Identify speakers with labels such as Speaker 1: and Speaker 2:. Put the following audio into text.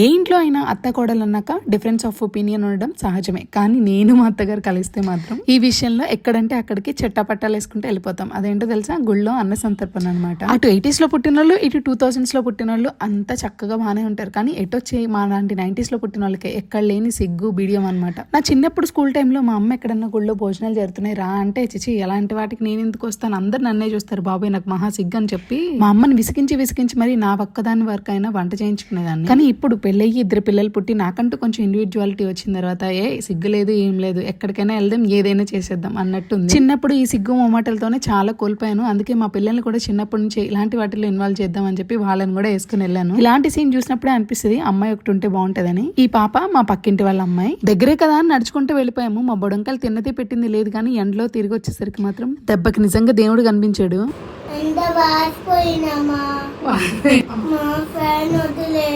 Speaker 1: ఏ ఇంట్లో అయినా అత్త కోడలు అన్నాక డిఫరెన్స్ ఆఫ్ ఒపీనియన్ ఉండడం సహజమే. కానీ నేను మా అత్తగారు కలిస్తే మాత్రం ఈ విషయంలో ఎక్కడంటే అక్కడికి చెట్టపట్టాలు వేసుకుంటే వెళ్ళిపోతాం. అదేంటో తెలుసా? గుళ్ళో అన్న సంతర్పణ అనమాట అటు ఎయిటీస్లో పుట్టిన వాళ్ళు ఇటు టూ థౌసండ్స్లో పుట్టిన వాళ్ళు అంత చక్కగా బాగానే ఉంటారు. కానీ ఎటు మా లాంటి నైన్టీస్లో పుట్టిన వాళ్ళకి ఎక్కడ లేని సిగ్గు బిడియం అనమాట నా చిన్నప్పుడు స్కూల్ టైంలో మా అమ్మ ఎక్కడన్నా గుళ్ళో భోజనాలు జరుగుతున్నాయి రా అంటే చిచి ఎలాంటి వాటికి నేను ఎందుకు వస్తాను? అందరు నన్నే చూస్తారు బాబాయ్ నాకు మహా సిగ్గు అని చెప్పి మా అమ్మని విసిగించి విసిగించి మరి నా పక్కదాని వరకు అయినా వంట చేయించుకునేదాన్ని. కానీ ఇప్పుడు పెళ్ళయ్యి ఇద్దరు పిల్లలు పుట్టి నాకంటూ కొంచెం ఇండివిజువాలిటీ వచ్చిన తర్వాత ఏ సిగ్గు లేదు ఏం లేదు ఎక్కడికైనా వెళ్దాం ఏదైనా చేసేద్దాం అన్నట్టుంది. చిన్నప్పుడు ఈ సిగ్గు మొమాటలతోనే చాలా కోల్పోయాను. అందుకే మా పిల్లల్ని కూడా చిన్నప్పటి నుంచి ఇలాంటి వాటిలో ఇన్వాల్వ్ చేద్దాం అని చెప్పి వాళ్ళని కూడా వేసుకుని వెళ్ళాను. ఇలాంటి సీన్ చూసినప్పుడే అనిపిస్తుంది అమ్మాయి ఒకటి ఉంటే బాగుంటదని. ఈ పాప మా పక్కింటి వాళ్ళ అమ్మాయి. దగ్గరే కదా అని నడుచుకుంటూ వెళ్ళిపోయాము. మా బొడంకలు తిన్నది పెట్టింది లేదు కానీ ఎండలో తిరిగి వచ్చేసరికి మాత్రం దెబ్బకి నిజంగా దేవుడు కనిపించాడు.
Speaker 2: ఎంత వాసిపోయినామా? మా ఫ్రెండ్ వదిలే